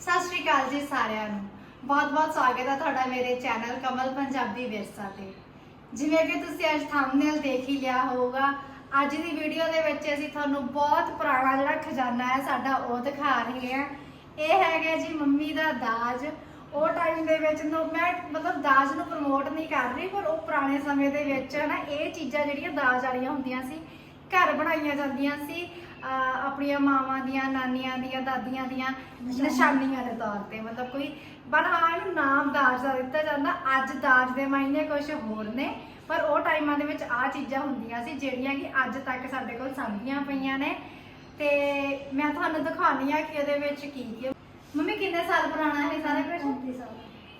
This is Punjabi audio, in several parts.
ਸਤਿ ਸ਼੍ਰੀ ਅਕਾਲ ਜੀ ਸਾਰਿਆਂ ਨੂੰ। ਬਹੁਤ-ਬਹੁਤ ਸਵਾਗਤ ਹੈ ਤੁਹਾਡਾ ਮੇਰੇ ਚੈਨਲ ਕਮਲ ਪੰਜਾਬੀ ਵਿਰਸਾ ਤੇ। ਜਿਵੇਂ ਕਿ ਤੁਸੀਂ ਅੱਜ ਥੰਬਨੇਲ ਦੇਖ ਹੀ ਲਿਆ ਹੋਊਗਾ, ਅੱਜ ਦੀ ਵੀਡੀਓ ਦੇ ਵਿੱਚ ਅਸੀਂ ਤੁਹਾਨੂੰ ਬਹੁਤ ਪੁਰਾਣਾ ਜਿਹੜਾ ਖਜ਼ਾਨਾ ਹੈ, ਸਾਡਾ ਉਹ ਦਿਖਾ ਰਹੇ ਹਾਂ। ਇਹ ਹੈਗਾ ਜੀ ਮੰਮੀ ਦਾ ਦਾਜ। ਉਹ ਟਾਈਮ ਦੇ ਵਿੱਚ ਨੂੰ ਮੈਂ ਮਤਲਬ ਦਾਜ ਨੂੰ ਪ੍ਰਮੋਟ ਨਹੀਂ ਕਰ ਰਹੀ, ਪਰ ਉਹ ਪੁਰਾਣੇ ਸਮੇਂ ਦੇ ਵਿੱਚ ਨਾ, ਇਹ ਚੀਜ਼ਾਂ ਜਿਹੜੀਆਂ ਦਾਜ ਵਾਲੀਆਂ ਹੁੰਦੀਆਂ ਸੀ, ਘਰ ਬਣਾਈਆਂ ਜਾਂਦੀਆਂ ਸੀ। ਆਪਣੀਆਂ ਮਾਵਾਂ ਦੀਆਂ ਨਾਨੀਆਂ ਦੀਆਂ ਦਾਦੀਆਂ ਦੀਆਂ ਨਿਸ਼ਾਨੀਆਂ ਦੇ ਤੌਰ ਤੇ। ਮਤਲਬ ਕੋਈ ਪਰ ਹਾਂ ਇਹਨੂੰ ਨਾਮ ਦਾਜ ਦਾ ਦਿੱਤਾ ਜਾਂਦਾ। ਅੱਜ ਦਾਜ ਦੇ ਮਾਇਨੇ ਕੁਝ ਹੋਰ ਨੇ। ਪਰ ਉਹ ਟਾਈਮਾਂ ਦੇ ਵਿੱਚ ਆ ਚੀਜ਼ਾਂ ਹੁੰਦੀਆਂ ਸੀ ਜਿਹੜੀਆਂ ਕਿ ਅੱਜ ਤੱਕ ਸਾਡੇ ਕੋਲ ਸਾਂਭੀਆਂ ਪਈਆਂ ਨੇ। ਤੇ ਮੈਂ ਤੁਹਾਨੂੰ ਦਿਖਾਉਣੀ ਆ ਕਿ ਉਹਦੇ ਵਿੱਚ ਕੀ ਕੀ ਮੰਮੀ ਕਿੰਨੇ ਸਾਲ ਪੁਰਾਣਾ ਹੈ ਸਾਰਾ ਕੁਝ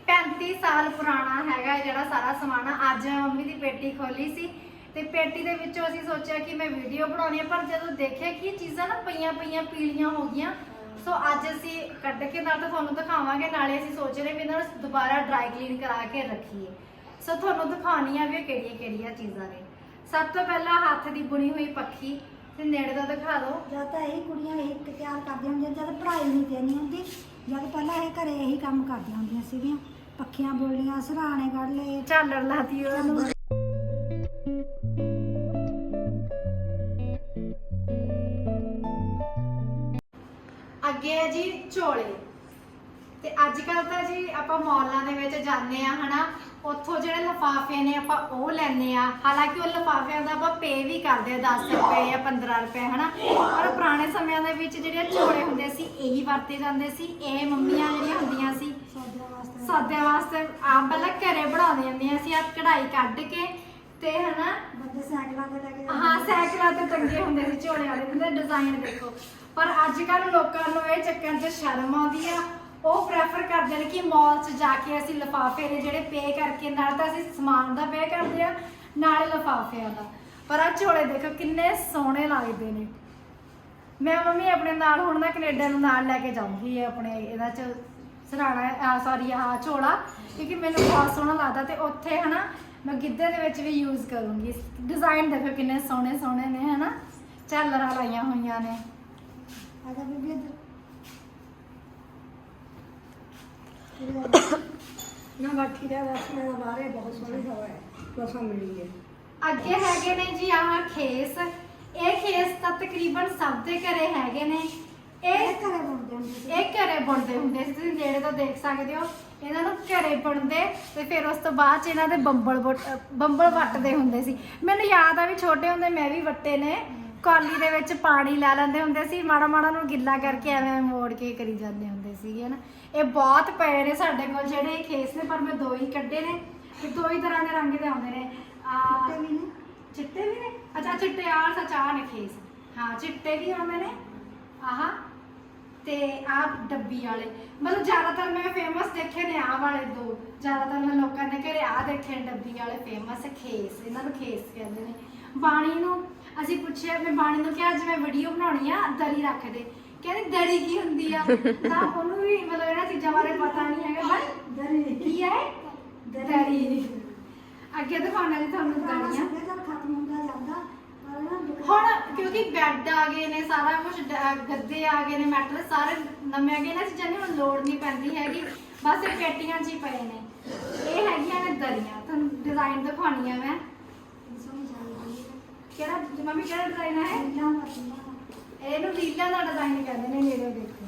35 ਸਾਲ। ਪੁਰਾਣਾ ਹੈਗਾ ਜਿਹੜਾ ਸਾਰਾ ਸਮਾਨ ਆ। ਅੱਜ ਮੰਮੀ ਦੀ ਪੇਟੀ ਖੋਲੀ ਸੀ। ਤੇ ਪੇਟੀ ਦੇ ਵਿੱਚੋਂ ਅਸੀਂ ਸੋਚਿਆ ਕਿ ਮੈਂ ਵੀਡੀਓ ਬਣਾਉਣੀ ਹੈ ਪਰ ਜਦੋਂ ਦੇਖਿਆ ਕਿ ਇਹ ਚੀਜ਼ਾਂ ਨਾ ਪਈਆਂ ਪਈਆਂ ਪੀਲੀਆਂ ਹੋ ਗਈਆਂ ਸੋ ਅੱਜ ਅਸੀਂ ਕੱਢ ਕੇ ਨਾਲ ਤਾਂ ਤੁਹਾਨੂੰ ਦਿਖਾਵਾਂਗੇ ਨਾਲੇ ਅਸੀਂ ਸੋਚ ਰਹੇ ਵੀ ਇਹਨਾਂ ਨੂੰ ਦੁਬਾਰਾ ਡਰਾਈ ਕਲੀਨ ਕਰਾ ਕੇ ਰੱਖੀਏ। ਸੋ ਤੁਹਾਨੂੰ ਦਿਖਾਉਣੀ ਆ ਵੀ ਇਹ ਕਿਹੜੀਆਂ ਕਿਹੜੀਆਂ ਚੀਜ਼ਾਂ ਨੇ। ਸਭ ਤੋਂ ਪਹਿਲਾਂ ਹੱਥ ਦੀ ਬੁਣੀ ਹੋਈ ਪੱਖੀ ਤੇ ਨੇੜੇ ਤੋਂ ਦਿਖਾ ਦਿਓ। ਜਦ ਤਾਂ ਇਹ ਕੁੜੀਆਂ ਇਹ ਤਿਆਰ ਕਰਦੀਆਂ ਹੁੰਦੀਆਂ ਜਦ ਪੜ੍ਹਾਈ ਨਹੀਂ ਦੇਣੀ ਹੁੰਦੀ ਜਦ ਪਹਿਲਾਂ ਇਹ ਘਰੇ ਇਹੀ ਕੰਮ ਕਰਦੀਆਂ ਹੁੰਦੀਆਂ ਸੀਗੀਆਂ ਪੱਖੀਆਂ ਬੋਲੀਆਂ ਸਰਾਣੇ ਕੱਢ ਲਏ। ਝਾਲਰ ਲਾਤੀ ਉਹਨੂੰ ਅੱਗੇ ਹੈ ਜੀ ਝੋਲੇ। ਤੇ ਅੱਜ ਕੱਲ ਤਾਂ ਜੀ ਆਪਾਂ ਮਾਲਾਂ ਦੇ ਵਿੱਚ ਜਾਂਦੇ ਆ ਹਨਾ? ਉੱਥੋਂ ਜਿਹੜੇ ਲਫਾਫੇ ਨੇ ਆਪਾਂ ਉਹ ਲੈਣੇ ਆ ਹਾਲਾਂਕਿ ਉਹ ਲਫਾਫਿਆਂ ਦਾ ਆਪਾਂ ਪੇ ਵੀ ਕਰਦੇ ਆ 10 ਰੁਪਏ ਜਾਂ 15 ਰੁਪਏ, ਹਨਾ? ਪਰ ਪੁਰਾਣੇ ਸਮਿਆਂ ਦੇ ਵਿੱਚ ਜਿਹੜੇ ਝੋਲੇ ਹੁੰਦੇ ਸੀ, ਇਹੀ ਵਰਤੇ ਜਾਂਦੇ ਸੀ। ਇਹ ਮੰਮੀਆਂ ਜਿਹੜੀਆਂ ਹੁੰਦੀਆਂ ਸੀ, ਸੌਦਿਆਂ ਵਾਸਤੇ। ਸਾਦਿਆਂ ਵਾਸਤੇ ਆਪ ਪਹਿਲਾਂ ਘਰੇ ਬਣਾਉਂਦੇ ਹੁੰਦੀਆਂ ਸੀ ਆ ਕਢਾਈ ਕੱਢ ਕੇ ਤੇ ਹਨਾ? ਬੰਦੇ ਸਾਈਕਲਾਂ ਤੇ ਲੈ ਕੇ ਹਾਂ ਸਾਈਕਲਾਂ ਤੇ ਟੰਗੇ ਹੁੰਦੇ ਸੀ ਝੋਲੇ ਵਾਲੇ ਉਹਦੇ ਡਿਜ਼ਾਈਨ ਦੇਖੋ। ਪਰ ਅੱਜ ਕੱਲ ਲੋਕਾਂ ਨੂੰ ਇਹ ਚੱਕਣ 'ਚ ਸ਼ਰਮ ਆਉਂਦੀ ਆ। ਉਹ ਪ੍ਰੈਫਰ ਕਰਦੇ ਨੇ ਕਿ ਮਾਲ 'ਚ ਜਾ ਕੇ ਅਸੀਂ ਲਿਫਾਫੇ ਦੇ ਜਿਹੜੇ ਪੇ ਕਰਕੇ ਨਾਲ ਤਾਂ ਅਸੀਂ ਸਮਾਨ ਦਾ ਪੇ ਕਰਦੇ ਆ ਨਾਲੇ ਲਿਫਾਫਿਆਂ ਦਾ। ਪਰ ਆ ਝੋਲੇ ਦੇਖੋ ਕਿੰਨੇ ਸੋਹਣੇ ਲੱਗਦੇ ਨੇ। ਮੈਂ ਮੰਮੀ ਆਪਣੇ ਨਾਲ ਹੁਣ ਨਾ ਕੈਨੇਡਾ ਨੂੰ ਨਾਲ ਲੈ ਕੇ ਜਾਊਂਗੀ ਆਪਣੇ ਇਹਦਾ ਚ। ਸਰਾਣਾ ਸੌਰੀ ਆਹ ਝੋਲਾ ਕਿਉਂਕਿ ਮੈਨੂੰ ਬਹੁਤ ਸੋਹਣਾ ਲੱਗਦਾ ਤੇ ਉੱਥੇ ਹਨਾ ਮੈਂ ਗਿੱਧੇ ਦੇ ਵਿੱਚ ਵੀ ਯੂਜ਼ ਕਰੂੰਗੀ। ਡਿਜ਼ਾਈਨ ਦੇਖੋ ਕਿੰਨੇ ਸੋਹਣੇ ਸੋਹਣੇ ਨੇ ਹਨਾ? ਝਾਲਰਾਂ ਲਾਈਆਂ ਹੋਈਆਂ ਨੇ। ਆਦਾ ਬੀਬੀ ਇੱਧਰ। ਨਾ ਬਾਕੀ ਦਾ ਬਸ ਮੇਰਾ ਬਾਰੇ ਬਹੁਤ ਸੋਹਣੀ ਹਵਾ ਹੈ। ਕੋਸਾ ਮਿਲੀ ਹੈ। ਅੱਗੇ ਹੈਗੇ ਨੇ ਜੀ ਆਹ ਖੇਸ। ਇਹ ਖੇਸ ਤਾਂ ਤਕਰੀਬਨ ਸਭ ਦੇ ਘਰੇ ਹੈਗੇ ਨੇ। ਇਹ ਘਰੇ ਬਣਦੇ ਹੁੰਦੇ ਸੀ। ਇਹ ਘਰੇ ਬੁਣਦੇ ਹੁੰਦੇ ਸੀ। ਤੁਸੀਂ ਨੇੜੇ ਤੋਂ ਦੇਖ ਸਕਦੇ ਹੋ। ਇਹਨਾਂ ਨੂੰ ਘਰੇ ਬੁਣਦੇ ਤੇ ਫਿਰ ਉਸ ਤੋਂ ਬਾਅਦ ਚ ਇਹਨਾਂ ਦੇ ਬੰਬਲ ਬੰਬਲ ਵੱਟਦੇ ਹੁੰਦੇ ਸੀ। ਮੈਨੂੰ ਯਾਦ ਆ ਵੀ ਛੋਟੇ ਹੁੰਦੇ ਮੈਂ ਵੀ ਵੱਟੇ ਨੇ। ਕੌਲੀ ਦੇ ਵਿੱਚ ਪਾਣੀ ਲੈ ਲੈਂਦੇ ਹੁੰਦੇ ਸੀ ਮਾੜਾ ਮਾੜਾ ਨੂੰ ਗਿੱਲਾ ਕਰਕੇ ਐਵੇਂ ਮੋੜ ਕੇ ਕਰੀ ਜਾਂਦੇ ਹੁੰਦੇ ਸੀਗੇ ਨਾ ਇਹ ਬਹੁਤ ਪਏ ਨੇ ਸਾਡੇ ਕੋਲ ਜਿਹੜੇ ਖੇਸ ਨੇ ਪਰ ਮੈਂ ਦੋ ਹੀ ਕੱਢੇ ਨੇ ਤੇ ਦੋ ਹੀ ਤਰ੍ਹਾਂ ਦੇ ਰੰਗ ਦੇ ਆਉਂਦੇ ਨੇ। ਆ ਚਿੱਟੇ ਵੀ ਨੇ? ਚਿੱਟੇ ਵੀ ਨੇ? ਅੱਛਾ ਚਿੱਟੇ ਆਹ ਸੱਚ ਆਹ ਨੇ ਖੇਸ। ਹਾਂ ਚਿੱਟੇ ਵੀ ਆਉਂਦੇ ਨੇ। ਆਹ। ਤੇ ਆਹ ਡੱਬੀ ਵਾਲੇ ਮਤਲਬ ਜ਼ਿਆਦਾਤਰ ਮੈਂ ਫੇਮਸ ਦੇਖੇ ਨੇ ਆਹ ਵਾਲੇ ਦੋ ਜ਼ਿਆਦਾਤਰ ਮੈਂ ਲੋਕਾਂ ਦੇ ਘਰੇ ਆਹ ਦੇਖੇ ਨੇ ਡੱਬੀ ਵਾਲੇ ਫੇਮਸ ਖੇਸ ਇਹਨਾਂ ਨੂੰ ਖੇਸ ਕਹਿੰਦੇ ਨੇ ਬਾਣੀ ਨੂੰ ਅਸੀਂ ਪੁੱਛਿਆ ਮੈਂ ਬਾਣੀ ਨੂੰ ਕਿਹਾ ਜਿਵੇਂ ਵੀਡੀਓ ਬਣਾਉਣੀ ਆ ਦਰੀ ਰੱਖ ਦੇ ਕਹਿੰਦੀ ਦਰੀ ਕੀ ਹੁੰਦੀ ਆ ਤਾਂ ਉਹਨੂੰ ਵੀ ਮਤਲਬ ਇਹਨਾਂ ਚੀਜ਼ਾਂ ਬਾਰੇ ਪਤਾ ਨਹੀਂ ਹੈਗਾ ਬਸ ਦਰੀ ਕੀ ਹੈ ਦਰੀ ਅੱਗੇ ਦਿਖਾਉਣਾ ਜੀ ਤੁਹਾਨੂੰ ਦਰੀਆਂ ਖਤਮ ਹੁੰਦਾ ਜਾਂਦਾ ਹੁਣ ਕਿਉਂਕਿ ਬੈੱਡ ਆ ਗਏ ਨੇ, ਸਾਰਾ ਕੁਝ ਗੱਦੇ ਆ ਗਏ ਨੇ ਮੈਟਰ ਸਾਰੇ ਨਵੇਂ ਆ ਗਏ ਨੇ ਚੀਜ਼ਾਂ ਦੀ ਹੁਣ ਲੋੜ ਨਹੀਂ ਪੈਂਦੀ ਹੈਗੀ, ਬਸ ਇਹ ਪੇਟੀਆਂ 'ਚ ਹੀ ਪਏ ਨੇ। ਇਹ ਹੈਗੀਆਂ ਨੇ ਦਰੀਆਂ, ਤੁਹਾਨੂੰ ਡਿਜ਼ਾਈਨ ਦਿਖਾਉਣੀ ਆ ਮੈਂ। ਕਿਹੜਾ ਮੰਮੀ, ਕਿਹੜਾ ਡਿਜ਼ਾਈਨ ਹੈ ਇਹਨੂੰ ਰੀਲਾਂ ਦਾ ਡਿਜ਼ਾਈਨ ਕਹਿੰਦੇ ਨੇ, ਨੇੜੇ ਦੇਖੋ।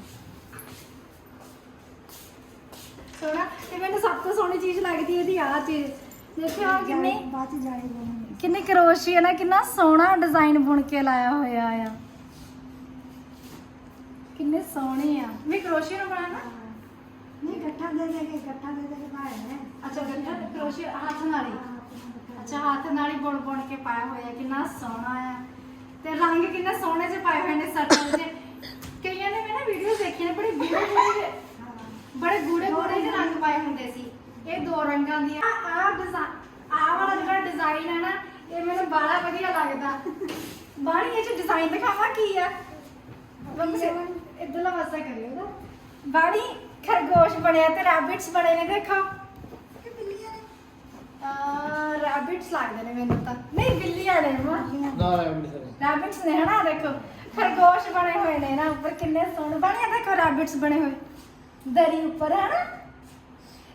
ਸੋਹਣਾ ਤੇ ਮੈਨੂੰ ਸਭ ਤੋਂ ਸੋਹਣੀ ਚੀਜ਼ ਲੱਗਦੀ, ਇਹਦੀ ਆਹ ਚੀਜ਼। ਦੇਖਿਓ ਆਹ ਕਿੰਨੀ ਬਾਅਦ ਚ ਜਾਣੀ ਕਿੰਨੀ ਕਰੋਸ਼ੀ ਹੈ ਨਾ ਕਿੰਨਾ ਸੋਹਣਾ ਡਿਜ਼ਾਈਨ ਬੁਣ ਕੇ ਲਾਇਆ ਹੋਇਆ ਆ। ਕਿੰਨੇ ਸੋਹਣੇ ਆ। ਮੈਂ ਕਰੋਸ਼ੀ ਨੂੰ ਬਣਾਣਾ ਨਹੀਂ ਇਕੱਠਾ ਦੇ ਦੇ ਕੇ ਇਕੱਠਾ ਦੇ ਦੇ ਕੇ ਪਾਇਆ ਹੈ ਅੱਛਾ ਗੱਠਾ ਕਰੋਸ਼ੀ ਹੱਥ ਨਾਲ ਹੀ? ਅੱਛਾ ਹੱਥ ਨਾਲ ਹੀ ਬੁਣ ਬੁਣ ਕੇ ਪਾਇਆ ਹੋਇਆ ਕਿੰਨਾ ਸੋਹਣਾ ਆ। ਤੇ ਰੰਗ ਕਿੰਨੇ ਸੋਹਣੇ ਜਿਹੇ ਪਾਏ ਹੋਏ ਨੇ ਸੱਟਾਂ ਦੇ ਕਈਆਂ ਨੇ ਮੈਂ ਨਾ ਵੀਡੀਓ ਦੇਖੀ ਨੇ ਬੜੇ ਗੂੜੇ ਗੂੜੇ ਬੜੇ ਗੂੜੇ ਗੂੜੇ ਜਿਹੇ ਰੰਗ ਪਾਏ ਹੁੰਦੇ ਸੀ। ਇਹ ਦੋ ਰੰਗਾਂ ਦੀਆਂ। ਆ ਡਿਜ਼ਾਈਨ ਆ ਵਾਲਾ ਜਿਹੜਾ ਡਿਜ਼ਾਈਨ ਹੈ ਨਾ ਇਹ ਮੈਨੂੰ ਬੜਾ ਵਧੀਆ ਲੱਗਦਾ। ਬਾਣੀ ਇਹ ਚ ਡਿਜ਼ਾਈਨ ਦਿਖਾਵਾਂ ਕੀ ਆ। ਬੰਦੇ ਇਧਰਲਾ ਪਾਸਾ ਕਰਿਓ ਉਹਦਾ ਬਾਣੀ ਖਰਗੋਸ਼ ਬਣਿਆ ਤੇ ਰੈਬਿਟਸ ਬਣੇ ਨੇ ਦੇਖੋ। ਕਿ ਬਿੱਲੀਆਂ ਨੇ। ਆ ਰੈਬਿਟਸ ਲੱਗਦੇ ਨੇ ਮੈਨੂੰ ਤਾਂ। ਨਹੀਂ ਬਿੱਲੀਆਂ ਨੇ ਮਾਂ ਨਾ ਰੈਬਿਟ ਸਰ ਰੈਬਿਟਸ ਨੇ ਹਨਾ ਦੇਖੋ। ਖਰਗੋਸ਼ ਬਣੇ ਹੋਏ ਨੇ ਨਾ ਉੱਪਰ ਕਿੰਨੇ ਸੋਹਣੇ ਬਣੇ ਆ ਦੇਖੋ ਰੈਬਿਟਸ ਬਣੇ ਹੋਏ। ਦਰੀ ਉੱਪਰ ਹੈ ਨਾ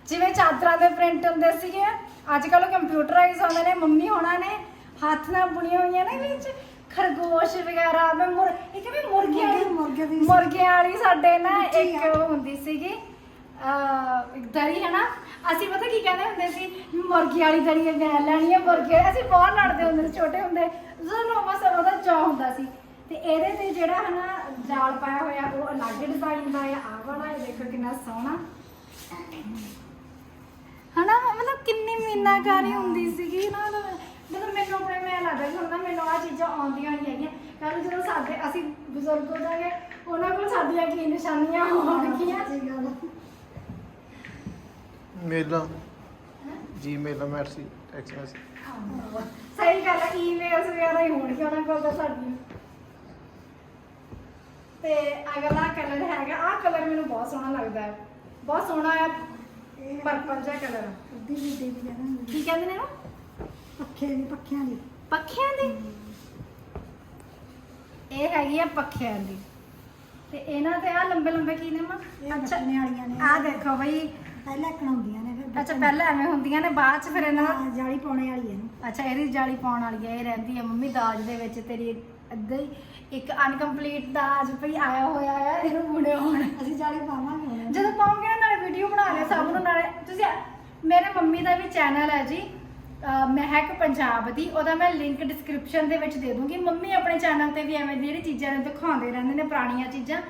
ਜਿਵੇਂ ਚਾਦਰਾਂ ਦੇ ਪ੍ਰਿੰਟ ਹੁੰਦੇ ਸੀਗੇ। ਅੱਜ ਕੱਲ ਕੰਪਿਊਟਰਾਈਜ਼ ਹੁੰਦੇ ਨੇ ਮੰਮੀ ਹੋਣਾ ਨੇ ਹੱਥ ਨਾਲ ਬੁਣੀਆਂ ਹੋਈਆਂ ਨੇ ਵਿੱਚ ਖਰਗੋਸ਼ ਵਗੈਰਾ ਮੈਂ ਮੁਰ ਇੱਕ ਵੀ ਮੁਰਗੇ ਵਾਲੀ ਮੁਰਗੇ ਦੀ। ਮੁਰਗਿਆਂ ਵਾਲੀ ਸਾਡੇ ਨਾ ਇੱਕ ਆ। ਉਹ ਹੁੰਦੀ ਸੀਗੀ ਇੱਕ ਦਰੀ ਹੈ ਨਾ ਅਸੀਂ ਪਤਾ ਕੀ ਕਹਿੰਦੇ ਹੁੰਦੇ ਸੀ ਮੁਰਗੀ ਵਾਲੀ ਦਰੀ ਮੈਂ ਲੈਣੀ ਹੈ ਮੁਰਗੇ ਅਸੀਂ ਬਹੁਤ ਲੜਦੇ ਹੁੰਦੇ ਸੀ ਛੋਟੇ ਹੁੰਦੇ ਸਾਨੂੰ ਬਸ ਉਹਦਾ ਚਾਅ ਹੁੰਦਾ ਸੀ ਤੇ ਇਹਦੇ ਤੇ ਜਿਹੜਾ ਹੈ ਨਾ ਜਾਲ ਪਾਇਆ ਹੋਇਆ ਉਹ ਅਲੱਗ ਡਿਜ਼ਾਈਨ ਦਾ ਆ ਆਹ ਵਾਲਾ ਇਹ ਦੇਖੋ ਕਿੰਨਾ ਸੋਹਣਾ ਹਨਾ? ਮਤਲਬ ਕਿੰਨੀ ਮੀਨਾਕਾਰੀ ਹੁੰਦੀ ਸੀਗੀ ਨਾ ਮਤਲਬ ਮੈਨੂੰ ਆਪਣੇ ਮੈਂ ਲੱਗਦਾ ਕਿ ਹੁਣ ਨਾ ਮੈਨੂੰ ਆ ਚੀਜ਼ਾਂ ਆਉਂਦੀਆਂ ਨਹੀਂ ਹੈਗੀਆਂ। ਕੱਲ ਜਦੋਂ ਸਾਡੇ ਅਸੀਂ ਬਜ਼ੁਰਗ ਹੋ ਜਾਗੇ ਉਹਨਾਂ ਕੋਲ ਸਾਡੀਆਂ ਕੀ ਨਿਸ਼ਾਨੀਆਂ ਹੋਣਗੀਆਂ? ਸਹੀ ਗੱਲ ਆ। ਮੇਲਾ। ਜੀ ਮੇਲਾ ਮੈਰਸੀ ਐਕਸਪ੍ਰੈਸ ਸਹੀ ਗੱਲ ਹੈ ਈਮੇਲਸ ਵਗੈਰਾ ਹੀ ਹੋਣਗੀਆਂ ਉਹਨਾਂ ਕੋਲ ਤਾਂ ਸਾਡੀਆਂ। ਤੇ ਅਗਲਾ ਕਲਰ ਹੈਗਾ ਆਹ ਕਲਰ ਮੈਨੂੰ ਬਹੁਤ ਸੋਹਣਾ ਲੱਗਦਾ ਹੈ। ਬਹੁਤ ਸੋਹਣਾ ਹੈ ਇਹ ਪਰਪਲ ਜਿਹਾ ਕਲਰ ਅੱਧੀ ਵਿੱਡੀ ਦੀ ਜਗ੍ਹਾ ਹੁੰਦੀ ਕੀ ਕਹਿੰਦੇ ਨੇ ਇਹਨੂੰ? ਪੱਖੇ ਦੀ ਪੱਖਿਆਂ ਦੀ। ਪੱਖਿਆਂ ਦੀ? ਇਹ ਹੈਗੀ ਆ ਪੱਖਿਆਂ ਦੀ। ਤੇ ਇਹਨਾਂ ਤੇ ਆ ਲੰਬੇ ਲੰਬੇ ਕੀ ਨੇ ਮਾਂ? ਇਹ ਬੱਚਣੇ ਵਾਲੀਆਂ ਨੇ। ਆ ਦੇਖੋ ਬਈ। ਪਹਿਲਾਂ ਕਣਾਉਂਦੀਆਂ ਨੇ ਫਿਰ ਅੱਛਾ ਪਹਿਲਾਂ ਐਵੇਂ ਹੁੰਦੀਆਂ ਨੇ ਬਾਅਦ ਚ ਫਿਰ ਇਹਨਾਂ ਦਾ ਹਾਂ, ਜਾਲੀ ਪਾਉਣੇ ਵਾਲੀ ਇਹਨੂੰ ਅੱਛਾ ਇਹਦੀ ਜਾਲੀ ਪਾਉਣ ਵਾਲੀ ਹੈ ਇਹ ਰਹਿੰਦੀ ਹੈ ਮੰਮੀ ਦਾਜ ਦੇ ਵਿੱਚ ਤੇਰੀ ਅੱਧਾ ਹੀ ਇੱਕ ਅਨਕੰਪਲੀਟ ਦਾਜ ਭਈ ਆਇਆ ਹੋਇਆ ਹੈ ਇਹਨੂੰ ਬੁਣੇ ਹੋਣ। ਅਸੀਂ ਜਾਲੀ ਪਾਵਾਂਗੇ ਹੁਣ। ਜਦੋਂ ਪਾਉਂਗੇ ਨਾ ਵੀਡੀਓ ਬਣਾ ਲਿਆ ਸਭ ਨੂੰ ਨਾਲੇ ਤੁਸੀਂ ਮੇਰੇ ਮੰਮੀ ਦਾ ਵੀ ਚੈਨਲ ਹੈ ਜੀ ਅਹ ਮਹਿਕ ਪੰਜਾਬ ਦੀ, ਉਹਦਾ ਮੈਂ ਲਿੰਕ ਡਿਸਕ੍ਰਿਪਸ਼ਨ ਦੇ ਵਿੱਚ ਦੇ ਦੂੰਗੀ। ਮੰਮੀ ਆਪਣੇ ਚੈਨਲ ਤੇ ਵੀ ਐਵੇਂ ਦੀ ਜਿਹੜੀ ਚੀਜ਼ਾਂ ਨੇ ਦਿਖਾਉਂਦੇ ਰਹਿੰਦੇ ਨੇ, ਪੁਰਾਣੀਆਂ ਚੀਜ਼ਾਂ।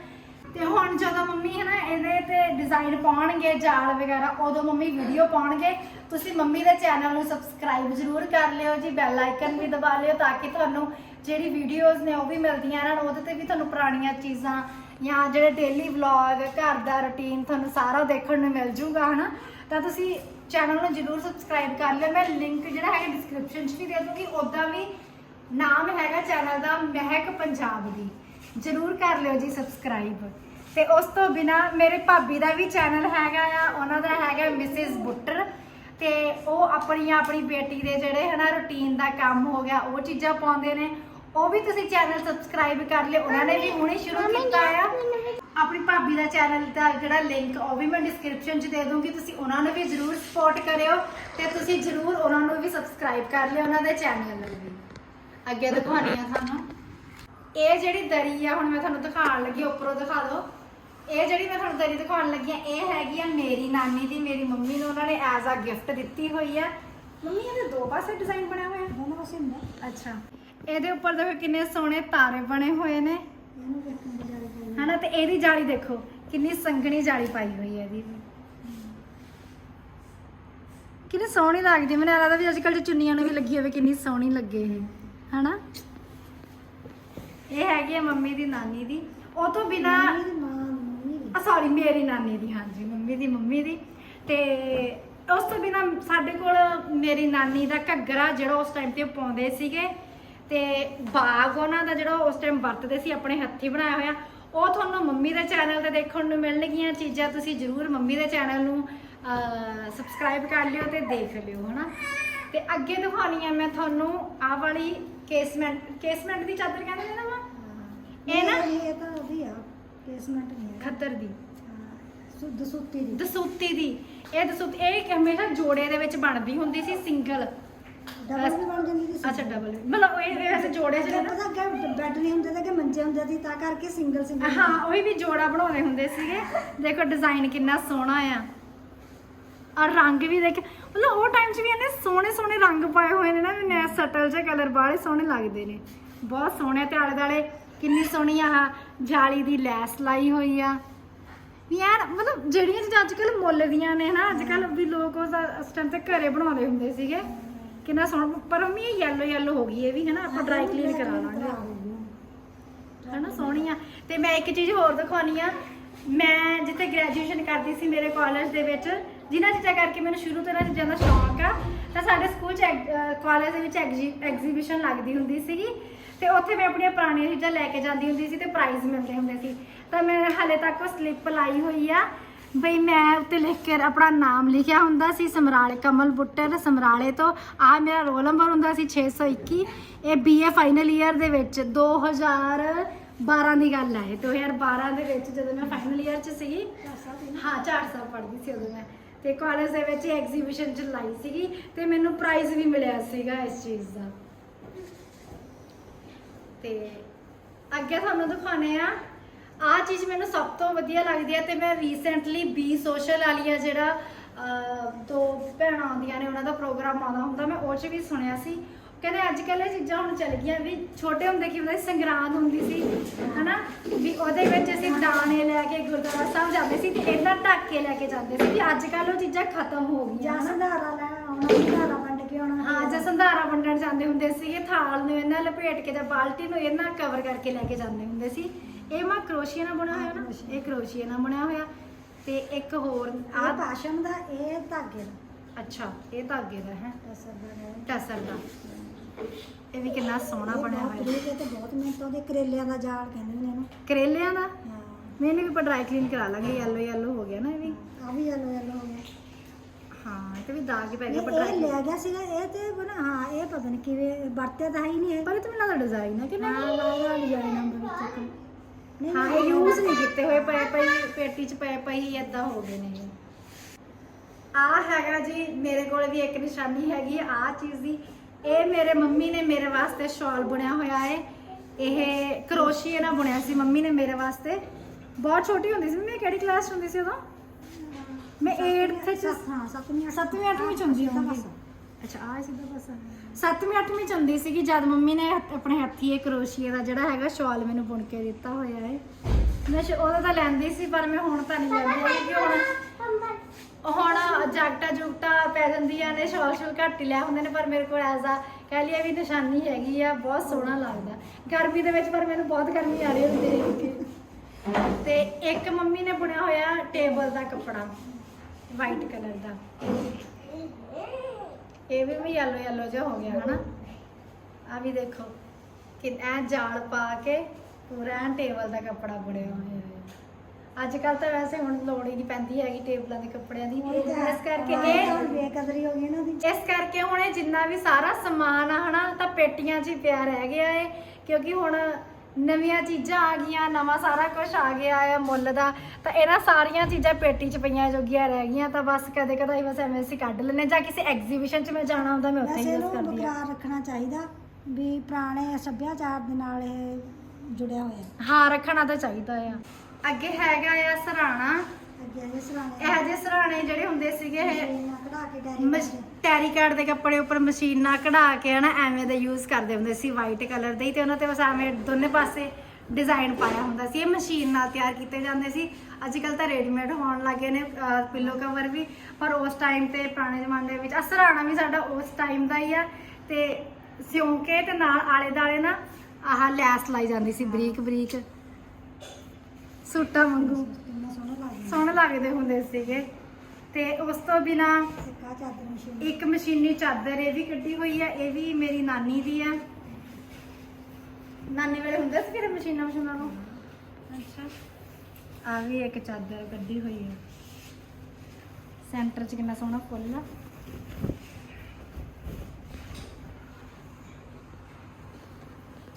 ਤੇ ਹੁਣ ਜਦੋਂ ਮੰਮੀ ਹੈ ਨਾ, ਇਹਦੇ ਤੇ ਡਿਜ਼ਾਈਨ ਪਾਉਣਗੇ, ਜਾਲ ਵਗੈਰਾ, ਉਦੋਂ ਮੰਮੀ ਵੀਡੀਓ ਪਾਉਣਗੇ। ਤੁਸੀਂ ਮੰਮੀ ਦੇ ਚੈਨਲ ਨੂੰ ਸਬਸਕ੍ਰਾਈਬ ਜ਼ਰੂਰ ਕਰ ਲਿਓ ਜੀ ਬੈਲ ਆਈਕਨ ਵੀ ਦਬਾ ਲਿਓ ਤਾਂ ਕਿ ਤੁਹਾਨੂੰ ਜਿਹੜੀ ਵੀਡੀਓਜ਼ ਨੇ ਉਹ ਵੀ ਮਿਲਦੀਆਂ ਰਹਿਣ, ਉਹਦੇ ਤੇ ਵੀ ਤੁਹਾਨੂੰ ਪੁਰਾਣੀਆਂ ਚੀਜ਼ਾਂ ਜਾਂ ਜਿਹੜੇ ਡੇਲੀ ਵਲੌਗ ਘਰ ਦਾ ਰੁਟੀਨ ਤੁਹਾਨੂੰ ਸਾਰਾ ਦੇਖਣ ਨੂੰ ਮਿਲ ਜੂਗਾ, ਹਨਾ? ਤਾਂ ਤੁਸੀਂ ਚੈਨਲ ਨੂੰ ਜਰੂਰ ਸਬਸਕ੍ਰਾਈਬ ਕਰ ਲਿਓ। ਮੈਂ ਲਿੰਕ ਜਿਹੜਾ ਹੈਗਾ ਡਿਸਕ੍ਰਿਪਸ਼ਨ 'ਚ ਵੀ ਦੇ ਦੂੰਗੀ। ਉਦਾਂ ਵੀ ਨਾਮ ਹੈਗਾ ਚੈਨਲ ਦਾ ਮਹਿਕ ਪੰਜਾਬ ਦੀ। ਜਰੂਰ ਕਰ ਲਿਓ ਜੀ ਸਬਸਕ੍ਰਾਈਬ ਤੇ ਉਸ ਤੋਂ ਬਿਨਾ ਮੇਰੇ ਭਾਬੀ ਦਾ ਵੀ ਚੈਨਲ ਹੈਗਾ ਆ, ਉਹਨਾਂ ਦਾ ਹੈਗਾ ਮਿਸਿਸ ਬੁੱਟਰ। ਤੇ ਉਹ ਆਪਣੀ ਆਪਣੀ ਬੇਟੀ ਦੇ ਜਿਹੜੇ ਹਨਾ ਰੁਟੀਨ ਦਾ ਕੰਮ ਹੋ ਗਿਆ, ਉਹ ਚੀਜ਼ਾਂ ਪਾਉਂਦੇ ਨੇ। ਉਹ ਵੀ ਤੁਸੀਂ ਚੈਨਲ ਸਬਸਕ੍ਰਾਈਬ ਕਰ ਲਿਓ। ਉਹਨਾਂ ਨੇ ਵੀ ਹੁਣੇ ਸ਼ੁਰੂ ਕੀਤਾ ਆ। ਆਪਣੀ ਭਾਬੀ ਦਾ ਚੈਨਲ ਦਾ ਜਿਹੜਾ ਲਿੰਕ ਉਹ ਵੀ ਮੈਂ ਡਿਸਕ੍ਰਿਪਸ਼ਨ 'ਚ ਦੇ ਦੂੰਗੀ। ਤੁਸੀਂ ਉਹਨਾਂ ਨੂੰ ਵੀ ਜਰੂਰ ਸਪੋਰਟ ਕਰਿਓ ਤੇ ਤੁਸੀਂ ਜਰੂਰ ਉਹਨਾਂ ਨੂੰ ਵੀ ਸਬਸਕ੍ਰਾਈਬ ਕਰ ਲਿਓ ਉਹਨਾਂ ਦੇ ਚੈਨਲ ਨੂੰ ਵੀ। ਅੱਗੇ ਦਿਖਾਉਣੀ ਆ ਤੁਹਾਨੂੰ। ਇਹ ਜਿਹੜੀ ਦਰੀ ਆ ਹੁਣ ਮੈਂ ਤੁਹਾਨੂੰ ਦਿਖਾਉਣ ਲੱਗੀ ਉੱਪਰੋਂ ਦਿਖਾ ਦਿਓ। ਇਹ ਜਿਹੜੀ ਮੈਂ ਤੁਹਾਨੂੰ ਦਰੀ ਦਿਖਾਉਣ ਲੱਗੀ ਆ ਇਹ ਹੈਗੀ ਆ ਮੇਰੀ ਨਾਨੀ ਦੀ ਮੇਰੀ ਮੰਮੀ ਨੂੰ ਉਹਨਾਂ ਨੇ ਐਜ਼ ਆ ਗਿਫਟ ਦਿੱਤੀ ਹੋਈ ਆ। ਮੰਮੀ ਇਹਦੇ ਦੋ ਪਾਸੇ ਡਿਜ਼ਾਈਨ ਬਣਿਆ ਹੋਇਆ? ਦੋਨੋਂ ਪਾਸੇ ਹੁੰਦਾ। ਅੱਛਾ। ਇਹਦੇ ਉੱਪਰ ਦੇਖੋ ਕਿੰਨੇ ਸੋਹਣੇ ਤਾਰੇ ਬਣੇ ਹੋਏ ਨੇ। ਹਨਾ ਤੇ ਇਹਦੀ ਜਾਲੀ ਦੇਖੋ ਕਿੰਨੀ ਸੰਘਣੀ ਜਾਲੀ ਪਾਈ ਹੋਈ ਹੈ ਇਹਦੀ। ਕਿੰਨੀ ਸੋਹਣੀ ਲੱਗਦੀ। ਮੈਨੂੰ ਲੱਗਦਾ ਵੀ ਅੱਜ ਕੱਲ੍ਹ ਚੁੰਨੀਆਂ ਨੂੰ ਵੀ ਲੱਗੀ ਹੋਵੇ ਕਿੰਨੀ ਸੋਹਣੀ ਲੱਗੇ ਇਹ ਹਨਾ। ਇਹ ਹੈਗੀ ਹੈ ਮੰਮੀ ਦੀ ਨਾਨੀ ਦੀ। ਉਹ ਤੋਂ ਬਿਨਾ ਆ ਸੌਰੀ ਮੇਰੀ ਨਾਨੀ ਦੀ ਹਾਂਜੀ ਮੰਮੀ ਦੀ ਮੰਮੀ ਦੀ। ਤੇ ਉਸ ਤੋਂ ਬਿਨਾ ਸਾਡੇ ਕੋਲ ਮੇਰੀ ਨਾਨੀ ਦਾ ਘੱਗਰਾ ਜਿਹੜਾ ਉਸ ਟਾਈਮ ਤੇ ਪਾਉਂਦੇ ਸੀਗੇ ਤੇ ਬਾਗ ਉਹਨਾਂ ਦਾ ਜਿਹੜਾ ਉਸ ਟਾਈਮ ਵਰਤਦੇ ਸੀ ਆਪਣੇ ਹੱਥੀ ਬਣਾਇਆ ਹੋਇਆ ਉਹ ਤੁਹਾਨੂੰ ਮੰਮੀ ਦੇ ਚੈਨਲ ਤੇ ਦੇਖਣ ਨੂੰ ਮਿਲਣਗੀਆਂ ਚੀਜ਼ਾਂ ਤੁਸੀਂ ਜਰੂਰ ਮੰਮੀ ਦੇ ਚੈਨਲ ਨੂੰ ਸਬਸਕ੍ਰਾਈਬ ਕਰ ਲਿਓ ਤੇ ਦੇਖ ਲਿਓ ਹਨਾ? ਤੇ ਅੱਗੇ ਦਿਖਾਉਣੀ ਆ ਮੈਂ ਤੁਹਾਨੂੰ ਆਹ ਵਾਲੀ ਕੇਸਮੈਂਟ ਕੇਸਮੈਂਟ ਦੀ ਚਾਦਰ ਕਹਿੰਦੇ ਨੇ ਨਾ ਮਾਂ? ਇਹ ਨਾ- ਇਹ ਤਾਂ ਉਹਦੀ ਆ ਕੇਸਮੈਂਟ ਨਹੀਂ ਹੈ। ਖੱਦਰ ਦੀ। ਸੁੱਧ ਸੁੱਤੀ ਦੀ। ਦਸੂਤੀ ਦੀ। ਇਹ ਦਸੂਤੀ ਇਹ ਹਮੇਸ਼ਾ ਜੋੜੇ ਦੇ ਵਿੱਚ ਬਣਦੀ ਹੁੰਦੀ ਸੀ ਸਿੰਗਲ। ਡਬਲ ਵੀ ਬਣ ਜਾਂਦੀ ਸੀ ਅੱਛਾ ਡਬਲ ਮਤਲਬ ਇਹ ਇਹ ਵੈਸੇ ਜੋੜੇ ਚ ਪਤਾ ਅੱਗੇ ਬੈੱਡ ਨਹੀਂ ਹੁੰਦੇ ਤੇ ਅੱਗੇ ਮੰਜੇ ਹੁੰਦੇ ਸੀ ਤਾਂ ਕਰਕੇ ਸਿੰਗਲ ਸਿੰਗਲ ਹਾਂ ਉਹੀ ਵੀ ਜੋੜਾ ਬਣਾਉਂਦੇ ਹੁੰਦੇ ਸੀਗੇ। ਦੇਖੋ ਡਿਜ਼ਾਈਨ ਕਿੰਨਾ ਸੋਹਣਾ ਆ। ਔਰ ਰੰਗ ਵੀ ਦੇਖ ਮਤਲਬ ਉਹ ਟਾਈਮ 'ਚ ਵੀ ਇਹਨੇ ਸੋਹਣੇ ਸੋਹਣੇ ਰੰਗ ਪਾਏ ਹੋਏ ਨੇ ਨਾ ਨੇ ਸਟਲ ਜਿਹੇ ਕਲਰ ਬਾਹਲੇ ਸੋਹਣੇ ਲੱਗਦੇ ਨੇ। ਬਹੁਤ ਸੋਹਣੇ ਤੇ ਆਲੇ ਦੁਆਲੇ ਕਿੰਨੀ ਸੋਹਣੀ ਆਹ ਜਾਲੀ ਦੀ ਲੈਸ ਲਾਈ ਹੋਈ ਆ। ਵੀ ਯਾਰ ਮਤਲਬ ਜਿਹੜੀਆਂ ਚੀਜ਼ਾਂ ਅੱਜ ਕੱਲ ਮੁੱਲ ਦੀਆਂ ਨੇ ਨਾ ਅੱਜ ਕੱਲ ਵੀ ਲੋਕ ਉਸ ਉਸ ਟਾਈਮ ਤੇ ਘਰੇ ਬਣਾਉਂਦੇ ਹੁੰਦੇ ਸੀਗੇ। ਕਿੰਨਾ ਸੋਹਣਾ ਪਰ ਮੰਮੀ ਇਹ ਯੈਲੋ ਯੈਲੋ ਹੋ ਗਈ ਇਹ ਵੀ ਹਨਾ ਆਪਾਂ ਡਰਾਈ ਕਲੀਨ ਕਰਾ ਲਾਂਗੇ। ਹਨਾ ਸੋਹਣੀ ਆ ਤੇ ਮੈਂ ਇੱਕ ਚੀਜ਼ ਹੋਰ ਦਿਖਾਉਣੀ ਆ। ਮੈਂ ਜਿੱਥੇ ਗ੍ਰੈਜੂਏਸ਼ਨ ਕਰਦੀ ਸੀ ਮੇਰੇ ਕਾਲਜ ਦੇ ਵਿੱਚ ਜਿਨ੍ਹਾਂ ਚੀਜ਼ਾਂ ਕਰਕੇ ਮੈਨੂੰ ਸ਼ੁਰੂ ਤੋਂ ਇਹਨਾਂ ਚੀਜ਼ਾਂ ਦਾ ਸ਼ੌਂਕ ਆ ਤਾਂ ਸਾਡੇ ਸਕੂਲ ਚ ਕਾਲਜ ਦੇ ਵਿੱਚ ਐਗਜ਼ੀਬਿਸ਼ਨ ਲੱਗਦੀ ਹੁੰਦੀ ਸੀਗੀ। ਤੇ ਉੱਥੇ ਮੈਂ ਆਪਣੀਆਂ ਪੁਰਾਣੀਆਂ ਚੀਜ਼ਾਂ ਲੈ ਕੇ ਜਾਂਦੀ ਹੁੰਦੀ ਸੀ ਤੇ ਪ੍ਰਾਈਜ਼ ਮਿਲਦੇ ਹੁੰਦੇ ਸੀ। ਤਾਂ ਮੈਂ ਹਾਲੇ ਤੱਕ ਉਹ ਸਲਿੱਪ ਲਾਈ ਹੋਈ ਆ। ਬਈ ਮੈਂ ਉੱਤੇ ਲਿਖ ਕੇ ਆਪਣਾ ਨਾਮ ਲਿਖਿਆ ਹੁੰਦਾ ਸੀ ਸਮਰਾਲੇ ਕਮਲ ਬੁੱਟਰ ਸਮਰਾਲੇ ਤੋਂ ਆ ਮੇਰਾ ਰੋਲ ਨੰਬਰ ਹੁੰਦਾ ਸੀ 621 ਇਹ ਬੀਏ ਫਾਈਨਲ ਈਅਰ ਦੇ ਵਿੱਚ 2000 12 ਦੀ ਗੱਲ ਹੈ ਇਹ, 2012 ਦੇ ਵਿੱਚ ਜਦੋਂ ਮੈਂ ਫਾਈਨਲ ਇਅਰ 'ਚ ਸੀਗੀ ਹਾਂ ਹਾਂ 4 ਸਾਲ ਪੜ੍ਹਦੀ ਸੀ ਉਦੋਂ ਮੈਂ। ਤੇ ਕਾਲਜ ਦੇ ਵਿੱਚ ਐਗਜ਼ੀਬਿਸ਼ਨ 'ਚ ਲਾਈ ਸੀਗੀ ਤੇ ਮੈਨੂੰ ਪ੍ਰਾਈਜ਼ ਵੀ ਮਿਲਿਆ ਸੀਗਾ ਇਸ ਚੀਜ਼ ਦਾ। ਤੇ ਅੱਗੇ ਤੁਹਾਨੂੰ ਦਿਖਾਉਣੇ ਆ ਆ ਚੀਜ਼ ਮੈਨੂੰ ਸਭ ਤੋਂ ਵਧੀਆ ਲੱਗਦੀ ਹੈ ਤੇ ਮੈਂ ਰੀਸੈਂਟਲੀ ਬੀ ਸੋਸ਼ਲ ਵਾਲੀਆ ਜਿਹੜਾ ਅਹ, ਦੋ ਭੈਣਾਂ ਆਉਂਦੀਆਂ ਨੇ ਉਹਨਾਂ ਦਾ ਪ੍ਰੋਗਰਾਮ ਆਉਂਦਾ ਹੁੰਦਾ ਮੈਂ ਉਹ 'ਚ ਵੀ ਸੁਣਿਆ ਸੀ। ਕਹਿੰਦੇ ਅੱਜ ਕੱਲ੍ਹ ਇਹ ਚੀਜ਼ਾਂ ਹੁਣ ਚੱਲ ਗਈਆਂ ਵੀ ਛੋਟੇ ਹੁੰਦੇ ਕੀ ਹੁੰਦਾ ਸੀ ਸੰਗਰਾਂਦ ਹੁੰਦੀ ਸੀ ਹਨਾ? ਵੀ ਉਹਦੇ ਵਿੱਚ ਅਸੀਂ ਦਾਣੇ ਲੈ ਕੇ ਗੁਰਦੁਆਰਾ ਸਾਹਿਬ ਜਾਂਦੇ ਸੀ ਤੇ ਇਹਨਾਂ ਢੱਕ ਕੇ ਲੈ ਕੇ ਜਾਂਦੇ ਸੀ ਵੀ ਅੱਜ ਕੱਲ੍ਹ ਉਹ ਚੀਜ਼ਾਂ ਖਤਮ ਹੋ ਗਈਆਂ ਜਾਂ। ਸੰਧਾਰਾ ਲੈਣਾ ਆਉਣਾ ਸੰਧਾਰਾ ਵੰਡ ਕੇ ਆਉਣਾ। ਹਾਂ ਜੇ ਸੰਧਾਰਾ ਵੰਡਣ ਜਾਂਦੇ ਹੁੰਦੇ ਸੀਗੇ ਥਾਲ ਨੂੰ ਇਹਨਾਂ ਲਪੇਟ ਕੇ ਜਾਂ ਬਾਲਟੀ ਨੂੰ ਇਹਨਾਂ ਕਵਰ ਕਰਕੇ ਲੈ ਕੇ ਜਾਂਦੇ ਹੁੰਦੇ ਸੀ। ਇਹ ਮਾ ਕਰੋਸ਼ੀਆ ਨਾਲ ਬਣਿਆ ਹੋਇਆ ਨਾ? ਇਹ ਕਰੋਸ਼ੀਆ ਨਾਲ ਬਣਿਆ ਹੋਇਆ। ਤੇ ਇੱਕ ਹੋਰ ਆ ਆ ਪਾਸ਼ਮ ਦਾ ਇਹ ਧਾਗੇ ਦਾ। ਅੱਛਾ ਇਹ ਧਾਗੇ ਦਾ ਹੈ? ਅਸਰ ਹੈ। ਟਸਰ ਦਾ। ਇਹ ਵੀ ਕਿੰਨਾ ਸੋਹਣਾ ਬਣਿਆ ਹੋਇਆ। ਬਰੀਕ ਹੈ ਤੇ ਬਹੁਤ ਮਿਹਨਤ ਉਹਦੇ ਕਰੇਲਿਆਂ ਦਾ ਜਾਲ ਕਹਿੰਦੇ ਨੇ। ਇਹਨੂੰ ਕਰੇਲਿਆਂ ਦਾ? ਹਾਂ। ਮੈਨੂੰ ਵੀ ਡਰਾਈ ਕਲੀਨ ਕਰਾ ਲਾਂਗੇ ਯੈਲੋ ਯੈਲੋ ਹੋ ਗਿਆ ਨਾ ਇਹ ਵੀ। ਆ ਵੀ ਯੈਲੋ ਯੈਲੋ ਹੋ ਗਿਆ। ਹਾਂ ਇਹ ਤੇ ਵੀ ਦਾਗ ਹੀ ਪੈ ਗਿਆ ਪਰ ਇਹ dry ਲਿਆ ਗਿਆ ਸੀਗਾ ਇਹ ਤੇ ਬਣਾ ਹਾਂ ਇਹ ਪਤਾ ਨਹੀਂ ਕਿਵੇਂ ਵਰਤਿਆ ਤਾਂ ਹੈ ਹੀ ਨਹੀਂ ਇਹ। ਪਰ ਇਹ ਤਾਂ ਮੈਨੂੰ ਲੱਗਦਾ ਡਿਜ਼ਾਈਨ ਹੈ ਕਿ ਹਾਂ ਨਹੀਂ? ਲਾਇਆ ਡਿਜ਼ਾਈਨ ਨੰਬਰ ਵਿੱਚ। ਨਹੀਂ ਹਾਂ ਇਹ ਯੂਜ਼ ਨਹੀਂ ਕੀਤੇ ਹੋਏ ਪਏ ਪਈ ਪੇਟੀ 'ਚ ਪਏ ਪਈ ਹੀ ਏਦਾਂ ਹੋ ਗਏ ਨੇ ਆ ਹੈਗਾ ਜੀ ਮੇਰੇ ਕੋਲ ਵੀ ਇੱਕ ਨਿਸ਼ਾਨੀ ਹੈਗੀ ਆ ਚੀਜ਼ ਦੀ। ਇਹ ਮੇਰੇ ਮੰਮੀ ਨੇ ਮੇਰੇ ਵਾਸਤੇ ਸ਼ਾਲ ਬੁਣਿਆ ਹੋਇਆ ਹੈ ਇਹ ਕਰੋਸ਼ੀਏ ਨਾਲ ਬੁਣਿਆ ਸੀ ਮੰਮੀ ਨੇ ਮੇਰੇ ਵਾਸਤੇ। ਬਹੁਤ ਛੋਟੀ ਹੁੰਦੀ ਸੀ ਮੈਂ ਕਿਹੜੀ ਕਲਾਸ ਹੁੰਦੀ ਸੀ ਉਦੋਂ? ਮੈਂ 8th ਚ ਹਾਂ ਸੱਤਵੀਂ ਸੱਤਵੀਂ ਅੱਠਵੀਂ ਚ ਹੁੰਦੀ ਹੋਊਗੀ। ਅੱਛਾ ਆ ਸਿੱਧਾ ਪਾਸਾ ਸੱਤਵੀਂ, ਅੱਠਵੀਂ ਚ ਹੁੰਦੀ ਸੀਗੀ ਜਦ ਮੰਮੀ ਨੇ ਹੱਥ- ਆਪਣੇ ਹੱਥੀ ਇਹ ਕਰੋਸ਼ੀਏ ਦਾ ਜਿਹੜਾ ਹੈਗਾ ਸ਼ਾਲ ਮੈਨੂੰ ਬੁਣ ਕੇ ਦਿੱਤਾ ਹੋਇਆ ਹੈ ਮੈਂ ਸ਼- ਉਹਦਾ ਤਾਂ ਲੈਂਦੀ ਸੀ ਪਰ ਮੈਂ ਹੁਣ ਤਾਂ ਨਹੀਂ ਲੈਂਦੀ ਕਿਉਂਕਿ ਹੁਣ ਹੁਣ ਜੈਕਟਾ ਜੁਕਟਾ ਪੈ ਜਾਂਦੀਆਂ ਨੇ, ਸ਼ਾਲ ਸ਼ੂਲ ਘੱਟ ਹੀ ਲਿਆ ਹੁੰਦੇ ਨੇ, ਪਰ ਮੇਰੇ ਕੋਲ ਐਜ਼ ਆ ਕਹਿ ਲਿਆ ਵੀ ਨਿਸ਼ਾਨੀ ਹੈਗੀ ਆ, ਬਹੁਤ ਸੋਹਣਾ ਲੱਗਦਾ। ਗਰਮੀ ਦੇ ਵਿੱਚ ਪਰ ਮੈਨੂੰ ਬਹੁਤ ਗਰਮੀ ਆ ਰਹੀ ਹੁੰਦੀ ਦੇਖ ਕੇ। ਤੇ ਇੱਕ ਮੰਮੀ ਨੇ ਬੁਣਿਆ ਹੋਇਆ ਟੇਬਲ ਦਾ ਕੱਪੜਾ, ਵਾਈਟ ਕਲਰ ਦਾ। ਇਹ ਵੀ ਵੀ ਯੈਲੋ ਯੈਲੋ ਜਿਹਾ ਹੋ ਗਿਆ ਹਨਾ? ਆ ਵੀ ਦੇਖੋ ਕਿ ਐ ਜਾਲ ਪਾ ਕੇ ਪੂਰਾ ਟੇਬਲ ਦਾ ਕੱਪੜਾ ਬੁਣਿਆ ਹੋਇਆ ਹੈ। ਅੱਜ ਕੱਲ ਤਾਂ ਵੈਸੇ ਹੁਣ ਲੋੜ ਹੀ ਨਹੀਂ ਪੈਂਦੀ ਹੈਗੀ ਟੇਬਲਾਂ ਦੇ ਕੱਪੜਿਆਂ ਦੀ। ਇਸ ਕਰਕੇ ਇਹ ਬੇਕਦਰੀ ਹੋ ਗਈ ਇਹਨਾਂ ਦੀ। ਇਸ ਕਰਕੇ ਹੁਣ ਇਹ ਜਿੰਨਾ ਵੀ ਸਾਰਾ ਸਮਾਨ ਆ ਹਨਾ ਤਾਂ ਪੇਟੀਆਂ 'ਚ ਹੀ ਪਿਆ ਰਹਿ ਗਿਆ ਏ। ਕਿਉਂਕਿ ਹੁਣ ਨਵੀਆਂ ਚੀਜ਼ਾਂ ਆ ਗਈਆਂ ਨਵਾਂ ਸਾਰਾ ਕੁਝ ਆ ਗਿਆ ਆ ਮੁੱਲ ਦਾ। ਤਾਂ ਇਹਨਾਂ ਸਾਰੀਆਂ ਚੀਜ਼ਾਂ ਪੇਟੀ 'ਚ ਪਈਆਂ ਜੋਗੀਆਂ ਰਹਿ ਗਈਆਂ ਤਾਂ ਬਸ ਕਦੇ ਕਦਾਈ ਬਸ ਐਵੇਂ ਅਸੀਂ ਕੱਢ ਲੈਨੇ ਜਾਂ ਕਿਸੇ ਐਗਜ਼ੀਬਿਸ਼ਨ 'ਚ ਮੈਂ ਜਾਣਾ ਹੁੰਦਾ ਮੈਂ ਉੱਥੇ ਵੈਸੇ ਹੀ ਯੂਜ਼ ਇਹਨੂੰ ਕਰਦੀ ਆ ਬਰਕਰਾਰ ਰੱਖਣਾ ਚਾਹੀਦਾ ਵੀ ਪੁਰਾਣੇ ਸੱਭਿਆਚਾਰ ਦੇ ਨਾਲ ਇਹ ਜੁੜਿਆ ਹੋਇਆ। ਹਾਂ ਰੱਖਣਾ ਤਾਂ ਚਾਹੀਦਾ ਆ। ਅੱਗੇ ਹੈਗਾ ਆ ਸਰਾਣਾ। ਅੱਗੇ ਇਹ ਸਰਾਣੇ ਇਹ ਜਿਹੇ ਸਰਾਣੇ ਜਿਹੜੇ ਹੁੰਦੇ ਸੀਗੇ ਇਹ ਮਸ਼ੀਨਾਂ ਕਢਾ ਕੇ ਡੈਰੀ ਮਸ਼- ਟੈਰੀਕਾਰਡ ਦੇ। ਕੱਪੜੇ ਉੱਪਰ ਮਸ਼ੀਨ ਨਾਲ ਕਢਾ ਕੇ ਹਨਾ ਐਵੇਂ ਦਾ ਯੂਜ਼ ਕਰਦੇ ਹੁੰਦੇ ਸੀ ਵਾਈਟ ਕਲਰ ਦੇ ਹੀ ਤੇ ਉਹਨਾਂ ਤੇ ਬਸ ਐਵੇਂ ਦੋਨੇ ਪਾਸੇ ਡਿਜ਼ਾਈਨ ਪਾਇਆ ਹੁੰਦਾ ਸੀ। ਇਹ ਮਸ਼ੀਨ ਨਾਲ ਤਿਆਰ ਕੀਤੇ ਜਾਂਦੇ ਸੀ। ਅੱਜ ਕੱਲ ਤਾਂ ਰੈਡੀਮੇਡ ਹੋਣ ਲੱਗੇ ਨੇ ਪਿੱਲੋ ਕਵਰ ਵੀ। ਪਰ ਉਸ ਟਾਈਮ ਤੇ ਪੁਰਾਣੇ ਜ਼ਮਾਨੇ ਵਿੱਚ ਅਸਰਾਣਾ ਵੀ ਸਾਡਾ ਉਸ ਟਾਈਮ ਦਾ ਹੀ ਆ ਤੇ ਸਿਉਂ ਕੇ ਤੇ ਨਾਲ ਆਲੇ ਦਾਲੇ ਨਾ ਆਹ ਲੈਸ ਲਾਈ ਜਾਂਦੀ ਸੀ ਬਰੀਕ ਬਰੀਕ ਸੂਟਾਂ ਵਾਂਗੂ। ਕਿੰਨਾ ਸੋਹਣਾ ਲੱਗਦਾ। ਸੋਹਣੇ ਲੱਗਦੇ ਹੁੰਦੇ ਸੀਗੇ। ਤੇ ਉਸ ਤੋਂ ਬਿਨਾ ਇੱਕ ਆ ਮਸ਼ੀਨ ਚਾਦਰ ਇਹ ਵੀ ਕੱਢੀ ਹੋਈ ਆ ਇਹ ਵੀ ਮੇਰੀ ਨਾਨੀ ਦੀ ਆ। ਨਾਨੀ ਵੇਲੇ ਹੁੰਦਾ ਸੀ ਕਿਹੜੇ ਮਸ਼ੀਨਾਂ ਮਸ਼ੀਨਾਂ ਨੂੰ? ਅੱਛਾ। ਆ ਵੀ ਇੱਕ ਚਾਦਰ ਕੱਢੀ ਹੋਈ ਆ। ਸੈਂਟਰ 'ਚ ਕਿੰਨਾ ਸੋਹਣਾ ਫੁੱਲ ਆ।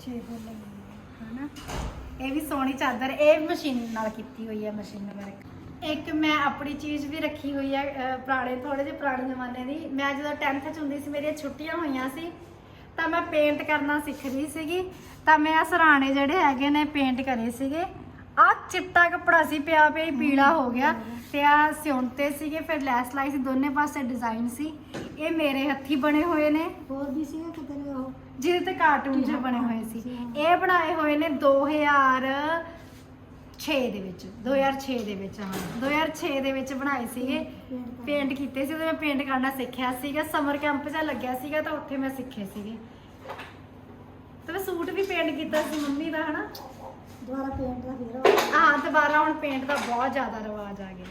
ਛੇ ਫੁੱਲ ਹਨਾ। ਇਹ ਵੀ ਸੋਹਣੀ ਚਾਦਰ ਇਹ ਮਸ਼ੀਨ ਨਾਲ ਕੀਤੀ ਹੋਈ ਹੈ ਮਸ਼ੀਨ ਵਰਕ ਇੱਕ ਮੈਂ ਆਪਣੀ ਚੀਜ਼ ਵੀ ਰੱਖੀ ਹੋਈ ਹੈ ਅਹ, ਪੁਰਾਣੇ ਥੋੜੇ ਜਿਹੇ ਪੁਰਾਣੇ ਜ਼ਮਾਨੇ ਦੀ। ਮੈਂ ਜਦੋਂ 10th ਚ ਹੁੰਦੀ ਸੀ ਮੇਰੀਆਂ ਛੁੱਟੀਆਂ ਹੋਈਆਂ ਸੀ ਤਾਂ ਮੈਂ ਪੇਂਟ ਕਰਨਾ ਸਿੱਖ ਰਹੀ ਸੀਗੀ। ਤਾਂ ਮੈਂ ਆ ਸਰਾਣੇ ਜਿਹੜੇ ਹੈਗੇ ਨੇ ਪੇਂਟ ਕਰੇ ਸੀਗੇ। ਆ ਚਿੱਟਾ ਕੱਪੜਾ ਸੀ ਪਿਆ ਪਿਆ ਹੀ ਪੀਲਾ ਹੋ ਗਿਆ। ਤੇ ਆ ਸਿਉਂਤੇ ਸੀਗੇ ਫਿਰ ਲੈਸ ਲਾਈ ਸੀ ਦੋਨੇ ਪਾਸੇ ਡਿਜ਼ਾਈਨ ਸੀ। ਇਹ ਮੇਰੇ ਹੱਥੀ ਬਣੇ ਹੋਏ ਨੇ। ਹੋਰ ਵੀ ਸੀਗਾ ਕਿਤੇ ਉਹ? ਜਿਹਦੇ ਤੇ ਕਾਰਟੂਨ ਜਿਹੇ ਬਣੇ ਹੋਏ ਸੀ। ਇਹ ਬਣਾਏ ਹੋਏ ਨੇ 2006 ਦੇ ਵਿੱਚ 2006 ਦੇ ਵਿੱਚ ਹਾਂ। 2006 ਦੇ ਵਿੱਚ ਬਣਾਏ ਸੀਗੇ। ਪੇਂਟ ਕੀਤੇ ਸੀ ਤੇ ਮੈਂ ਪੇਂਟ ਕਰਨਾ ਸਿੱਖਿਆ ਸੀਗਾ। ਸਮਰ ਕੈਂਪ 'ਚ ਲੱਗਿਆ ਸੀਗਾ ਤਾਂ ਉੱਥੇ ਮੈਂ ਸਿੱਖੇ ਸੀਗੇ। ਤੇ ਮੈਂ ਸੂਟ ਵੀ ਪੇਂਟ ਕੀਤਾ ਸੀ ਮੰਮੀ ਦਾ ਹਨਾ? ਦੁਬਾਰਾ ਪੇਂਟ ਦਾ ਫੇਰ ਹਾਂ ਦੁਬਾਰਾ ਹੁਣ ਪੇਂਟ ਦਾ ਬਹੁਤ ਜ਼ਿਆਦਾ ਰਿਵਾਜ ਆ ਗਿਆ।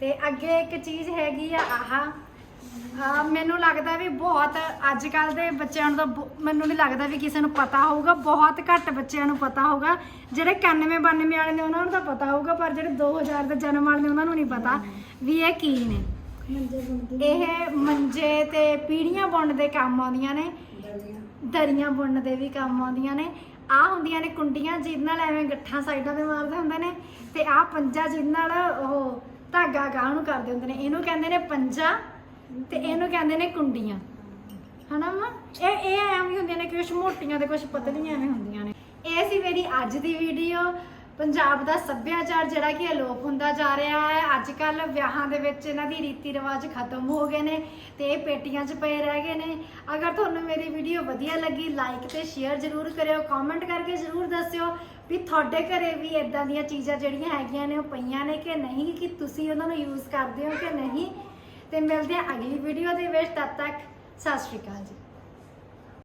ਤੇ ਅੱਗੇ ਇੱਕ ਚੀਜ਼ ਹੈਗੀ ਆ ਆਹ ਆ ਮੈਨੂੰ ਲੱਗਦਾ ਵੀ ਬਹੁਤ ਅੱਜ ਕੱਲ ਦੇ ਬੱਚਿਆਂ ਨੂੰ ਤਾਂ ਬਹੁ- ਮੈਨੂੰ ਨਹੀਂ ਲੱਗਦਾ ਵੀ ਕਿਸੇ ਨੂੰ ਪਤਾ ਹੋਊਗਾ, ਬਹੁਤ ਘੱਟ ਬੱਚਿਆਂ ਨੂੰ ਪਤਾ ਹੋਊਗਾ। ਜਿਹੜੇ 91 92 ਵਾਲੇ ਨੇ ਉਹਨਾਂ ਨੂੰ ਤਾਂ ਪਤਾ ਹੋਊਗਾ, ਪਰ ਜਿਹੜੇ 2000 ਦੇ ਜਨਮ ਵਾਲੇ ਨੇ ਉਹਨਾਂ ਨੂੰ ਨਹੀਂ ਪਤਾ ਵੀ ਇਹ ਕੀ ਨੇ। ਮੰਜੇ ਬੁਣਦੀ ਇਹ ਮੰਜੇ ਤੇ ਪੀੜੀਆਂ ਬੁਣਨ ਦੇ ਕੰਮ ਆਉਂਦੀਆਂ ਨੇ। ਦਰੀਆਂ ਬੁਣਨ ਦੇ ਵੀ ਕੰਮ ਆਉਂਦੀਆਂ ਨੇ। ਆ ਹੁੰਦੀਆਂ ਨੇ ਕੁੰਡੀਆਂ ਜਿਹਦੇ ਨਾਲ ਐਵੇਂ ਗੱਠਾਂ ਸਾਈਡਾਂ ਤੇ ਮਾਰਦੇ ਹੁੰਦੇ ਨੇ ਤੇ ਆ ਪੰਜਾ ਜਿਹਦੇ ਨਾਲ ਉਹ ਧਾਗਾ ਗਾਹ ਨੂੰ ਕਰਦੇ ਹੁੰਦੇ ਨੇ। ਇਹਨੂੰ ਕਹਿੰਦੇ ਨੇ ਪੰਜਾ ਤੇ ਇਹਨੂੰ ਕਹਿੰਦੇ ਨੇ ਕੁੰਡੀਆਂ। ਹਨਾ ਮਾ? ਇਹ ਇਹ ਐਵੇਂ ਹੁੰਦੀਆਂ ਨੇ ਕੁਝ ਮੋਟੀਆਂ ਤੇ ਕੁਝ ਪਤਲੀਆਂ ਐਵੇਂ ਹੁੰਦੀਆਂ ਨੇ। ਇਹ ਸੀ ਮੇਰੀ ਅੱਜ ਦੀ ਵੀਡੀਓ ਪੰਜਾਬ ਦਾ ਸੱਭਿਆਚਾਰ ਜਿਹੜਾ ਕਿ ਅਲੋਪ ਹੁੰਦਾ ਜਾ ਰਿਹਾ ਹੈ। ਅੱਜ ਕੱਲ ਵਿਆਹਾਂ ਦੇ ਵਿੱਚ ਇਹਨਾਂ ਦੀ ਰੀਤੀ ਰਿਵਾਜ ਖਤਮ ਹੋ ਗਏ ਨੇ ਤੇ ਇਹ ਪੇਟੀਆਂ 'ਚ ਪਏ ਰਹਿ ਗਏ ਨੇ। ਅਗਰ ਤੁਹਾਨੂੰ ਮੇਰੀ ਵੀਡੀਓ ਵਧੀਆ ਲੱਗੀ ਲਾਈਕ ਤੇ ਸ਼ੇਅਰ ਜ਼ਰੂਰ ਕਰਿਓ। ਕਮੈਂਟ ਕਰਕੇ ਜ਼ਰੂਰ ਦੱਸਿਓ ਵੀ ਤੁਹਾਡੇ ਘਰੇ ਵੀ ਇਦਾਂ ਦੀਆਂ ਚੀਜ਼ਾਂ ਜਿਹੜੀਆਂ ਹੈਗੀਆਂ ਨੇ, ਉਹ ਪਈਆਂ ਨੇ ਕਿ ਨਹੀਂ, ਕਿ ਤੁਸੀਂ ਉਹਨਾਂ ਨੂੰ ਯੂਜ਼ ਕਰਦੇ ਹੋ ਕਿ ਨਹੀਂ। ਤੇ ਮਿਲਦੇ ਹਾਂ ਅਗਲੀ ਵੀਡੀਓ ਦੇ ਵਿੱਚ ਤਦ ਤੱਕ ਸਤਿ ਸ਼੍ਰੀ ਅਕਾਲ ਜੀ।